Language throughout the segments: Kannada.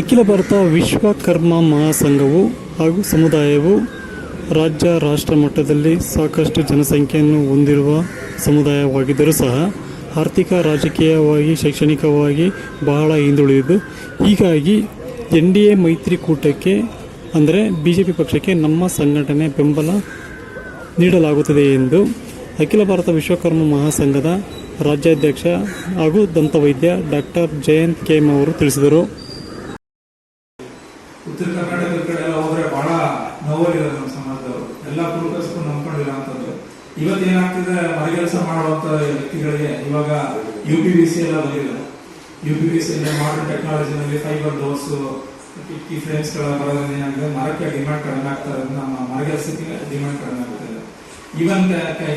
ಅಖಿಲ ಭಾರತ ವಿಶ್ವಕರ್ಮ ಮಹಾಸಂಘವು ಹಾಗೂ ಸಮುದಾಯವು ರಾಜ್ಯ ರಾಷ್ಟ್ರ ಮಟ್ಟದಲ್ಲಿ ಸಾಕಷ್ಟು ಜನಸಂಖ್ಯೆಯನ್ನು ಹೊಂದಿರುವ ಸಮುದಾಯವಾಗಿದ್ದರೂ ಸಹ ಆರ್ಥಿಕ, ರಾಜಕೀಯವಾಗಿ, ಶೈಕ್ಷಣಿಕವಾಗಿ ಬಹಳ ಹಿಂದುಳಿದಿದ್ದು, ಹೀಗಾಗಿ ಎನ್ ಡಿ ಎ ಮೈತ್ರಿಕೂಟಕ್ಕೆ ಅಂದರೆ ಬಿ ಜೆ ಪಿ ಪಕ್ಷಕ್ಕೆ ನಮ್ಮ ಸಂಘಟನೆ ಬೆಂಬಲ ನೀಡಲಾಗುತ್ತದೆ ಎಂದು ಅಖಿಲ ಭಾರತ ವಿಶ್ವಕರ್ಮ ಮಹಾಸಂಘದ ರಾಜ್ಯಾಧ್ಯಕ್ಷ ಹಾಗೂ ದಂತವೈದ್ಯ ಡಾಕ್ಟರ್ ಜಯಂತ್ ಕೆಎಂ ಅವರು ತಿಳಿಸಿದರು. ಇವತ್ತು ಏನಾಗ್ತಿದೆ ಮರಗೆಲಸ ಮಾಡುವಂತ ವ್ಯಕ್ತಿಗಳಿಗೆ ಇವಾಗ ಯು ಪಿ ಬಿ ಸಿ ಎಲ್ಲ ಬಂದಿದೆ. U P B C modern ಟೆಕ್ನಾಲಜಿನಲ್ಲಿ fibre doors ಕಿಟಕಿ ಫ್ರೇಮ್ಸ್ಗಳ ಬರೋದ್ರಿಂದ ಏನಾಗಿದೆ ಮರಕ್ಕೆ ಡಿಮ್ಯಾಂಡ್ ಕಡಿಮೆ ಆಗ್ತಾ ಇರೋದು ನಮ್ಮ ಮರಗೆಲಸಕ್ಕೆ ಡಿಮ್ಯಾಂಡ್ ಕಡಿಮೆ ಆಗ್ತಾ ಇದೆ. ಈವನ್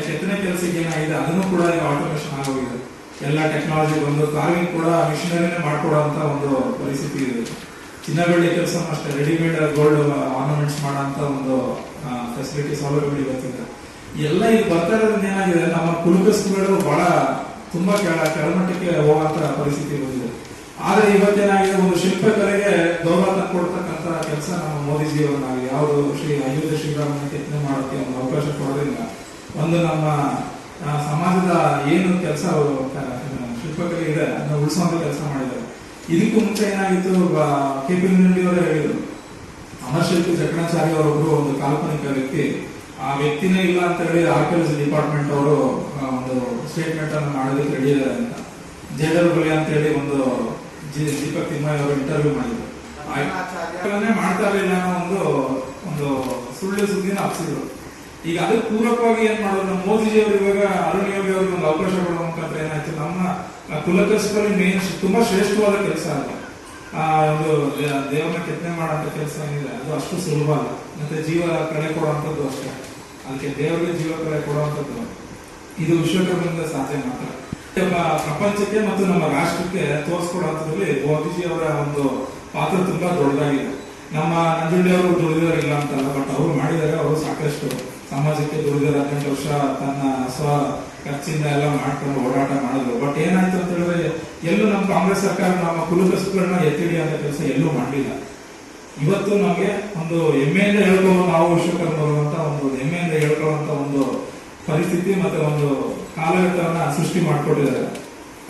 ಕೆತ್ತನೆ ಕೆಲಸಕ್ಕೆ ಏನಾಗಿದೆ, ಅದನ್ನು ಕೂಡ ಈಗ ಆಟೋಮೇಶನ್ ಆಗೋಗಿದೆ. ಎಲ್ಲ ಟೆಕ್ನಾಲಜಿ ಬಂದು ಕಾರ್ವಿಂಗ್ ಕೂಡ ಮಿಷನರಿನೇ ಮಾಡ್ಕೊಡೋಂತ ಒಂದು ಪರಿಸ್ಥಿತಿ ಇದೆ. ಚಿನ್ನ ಬೆಳ್ಳಿ ಕೆಲಸ ಅಷ್ಟೇ ರೆಡಿಮೇಡ್ ಗೋಲ್ಡ್ ಆರ್ನಮೆಂಟ್ಸ್ ಮಾಡೋ ಒಂದು ಫೆಸಿಲಿಟಿ ಸೌಲಭ್ಯಗಳು ಇವತ್ತಿದೆ ಎಲ್ಲ ಈಗ ಬರ್ತಾ ಇರೋದ್ರಿಂದ ಏನಾಗಿದೆ, ನಮ್ಮ ಕುಲಕಸ್ತುಗಳು ಬಹಳ ತುಂಬಾ ಕೆಳ ಕೆಳಮಟ್ಟಕ್ಕೆ ಹೋಗುವಂತ ಪರಿಸ್ಥಿತಿ ಬಂದಿದೆ. ಆದ್ರೆ ಇವತ್ತೇನಾಗಿದೆ ಒಂದು ಶಿಲ್ಪಕಲೆಗೆ ಗೌರವ ಕೊಡ್ತಕ್ಕಂತ ಕೆಲಸ ನಮ್ಮ ಮೋದಿಜಿ ಅವರಾಗಿದೆ ಯಾವುದು ಶ್ರೀ ಅಯೋಧ್ಯ ಶ್ರೀರಾಮನ ಕೆತ್ತನೆ ಮಾಡೋಕ್ಕೆ ಒಂದು ಅವಕಾಶ ಕೊಡೋದ್ರಿಂದ ಒಂದು ನಮ್ಮ ಸಮಾಜದ ಏನು ಕೆಲಸ ಅವರು ಶಿಲ್ಪಕಲೆ ಇದೆ, ಅದನ್ನ ಉಳಿಸುವಂತ ಕೆಲಸ ಮಾಡಿದ್ದಾರೆ. ಇದಕ್ಕೂ ಮುಂಚೆ ಏನಾಗಿತ್ತು ಕೆ ಪಿ ಹೇಳಿದರು ಹೇಳಿದ್ರು. ಅಮರಶಿಲ್ಪಿ ಜಕಣಾಚಾರ್ಯ ಅವರೊಬ್ಬರು ಒಂದು ಕಾಲ್ಪನಿಕ ವ್ಯಕ್ತಿ. ಆ ವ್ಯಕ್ತಿನೇ ಇಲ್ಲ ಅಂತ ಹೇಳಿ ಆರ್ಕಿಯಾಲಜಿ ಡಿಪಾರ್ಟ್ಮೆಂಟ್ ಅವರು ಒಂದು ಸ್ಟೇಟ್ಮೆಂಟ್ ಅನ್ನು ಮಾಡೋದಕ್ಕೆ ರೆಡಿ ಇದೆ ಅಂತ. ಜೇಡರ್ ಬಲಿ ಅಂತ ಹೇಳಿ ಒಂದು ದೀಪಕ್ ತಿಮ್ಮಯ್ಯ ಅವರು ಇಂಟರ್ವ್ಯೂ ಮಾಡಿದ್ರು. ಮಾಡ್ತಾರೆ ಮಾಡ್ತಾ ಇರಲಿಲ್ಲ ಅನ್ನೋ ಒಂದು ಒಂದು ಸುಳ್ಳು ಸುದ್ದಿನ ಹಾಕ್ಸಿದ್ರು ಈಗ ಅದಕ್ಕೆ ಪೂರಕವಾಗಿ ಏನ್ ಮಾಡೋದು? ನಮ್ಮ ಮೋದಿಜಿ ಅವರು ಇವಾಗ, ಅರುಣ್ ಯೋಗಿ ಅವ್ರಿಗೆ ಒಂದು ಅವಕಾಶ ಕೊಡುವಂತ ಏನಾಯ್ತು? ನಮ್ಮ ಕುಲಕಸ್ಪಲ್ಲಿ ಮೇನ್ ತುಂಬಾ ಶ್ರೇಷ್ಠವಾದ ಕೆಲಸ ಅದು. ಆ ಒಂದು ದೇವನ ಕೆತ್ತನೆ ಮಾಡೋಂಥ ಕೆಲಸ ಏನಿದೆ, ಅದು ಅಷ್ಟು ಸುಲಭ ಅಲ್ಲ ಮತ್ತೆ ಜೀವ ಕಳೆ ಕೊಡುವಂಥದ್ದು ಅಷ್ಟೇ. ಅದಕ್ಕೆ ದೇವರಿಗೆ ಜೀವ ಕಳೆ ಕೊಡುವಂಥದ್ದು ಇದು ವಿಶ್ವಕರ್ಮದಿಂದ ಸಾಧ್ಯ ಮಾತ್ರ. ನಮ್ಮ ಪ್ರಪಂಚಕ್ಕೆ ಮತ್ತು ನಮ್ಮ ರಾಷ್ಟ್ರಕ್ಕೆ ತೋರಿಸ್ಕೊಡುವಂಥದ್ರಲ್ಲಿ ಮೋದಿಜಿ ಅವರ ಒಂದು ಪಾತ್ರ ತುಂಬಾ ದೊಡ್ಡದಾಗಿದೆ. ನಮ್ಮ ನಂಜುಂಡಿಯವರು ದುಡಿದವರಿಲ್ಲ ಅಂತಲ್ಲ ಬಟ್ ಅವರು ಮಾಡಿದಾರೆ ಅವರು ಸಾಕಷ್ಟು. ಸಮಾಜಕ್ಕೆ ದುಡಿದ ಹದಿನೆಂಟು ವರ್ಷ ತನ್ನ ಸ್ವ ಖರ್ಚಿಂದ ಎಲ್ಲ ಮಾಡ್ಕೊಂಡು ಓಡಾಟ ಮಾಡಿದ್ರು. ಬಟ್ ಏನಾಯ್ತು ಅಂತ ಹೇಳಿದ್ರೆ ಎಲ್ಲೂ ನಮ್ಮ ಕಾಂಗ್ರೆಸ್ ಸರ್ಕಾರ ನಮ್ಮ ಕುಲಕಸುಗಳನ್ನ ಎತ್ತಿಡಿ ಅಂತ ಕೆಲಸ ಎಲ್ಲೂ ಮಾಡಲಿಲ್ಲ. ಇವತ್ತು ನಮಗೆ ಒಂದು ಹೆಮ್ಮೆಯಿಂದ ಹೇಳ್ಕೊಳ್ಳೋ ನಾವು ವಿಶ್ವಕರ್ಮ ಅಂತ ಒಂದು ಹೆಮ್ಮೆಯಿಂದ ಹೇಳ್ಕೊಳ್ಳುವಂತ ಒಂದು ಪರಿಸ್ಥಿತಿ ಮತ್ತೆ ಒಂದು ಕಾಲಘಟ್ಟವನ್ನ ಸೃಷ್ಟಿ ಮಾಡಿಕೊಟ್ಟಿದ್ದಾರೆ.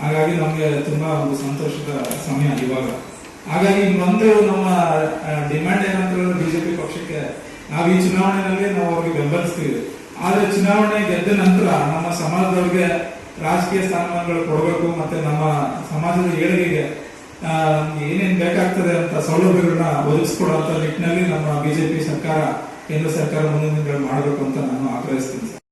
ಹಾಗಾಗಿ ನಮಗೆ ತುಂಬಾ ಒಂದು ಸಂತೋಷದ ಸಮಯ ಇವಾಗ. ಹಾಗಾಗಿ ಬಂದು ನಮ್ಮ ಡಿಮ್ಯಾಂಡ್ ಏನಂತ ಹೇಳಿದ್ರೆ ಬಿಜೆಪಿ ಪಕ್ಷಕ್ಕೆ ನಾವು ಈ ಚುನಾವಣೆಯಲ್ಲಿ ನಾವು ಅವ್ರಿಗೆ ಬೆಂಬಲಿಸ್ತೀವಿ. ಆದ್ರೆ ಚುನಾವಣೆ ಗೆದ್ದ ನಂತರ ನಮ್ಮ ಸಮಾಜದವ್ರಿಗೆ ರಾಜಕೀಯ ಸ್ಥಾನಮಾನಗಳು ಕೊಡಬೇಕು ಮತ್ತೆ ನಮ್ಮ ಸಮಾಜದ ಏಳಿಗೆಗೆ ಏನೇನ್ ಬೇಕಾಗ್ತದೆ ಅಂತ ಸೌಲಭ್ಯಗಳನ್ನ ಒದಗಿಸ್ಕೊಡುವಂತ ನಿಟ್ಟಿನಲ್ಲಿ ನಮ್ಮ ಬಿಜೆಪಿ ಸರ್ಕಾರ, ಕೇಂದ್ರ ಸರ್ಕಾರ ಮುಂದಿನ ಮಾಡಬೇಕು ಅಂತ ನಾನು ಆಗ್ರಹಿಸ್ತೀನಿ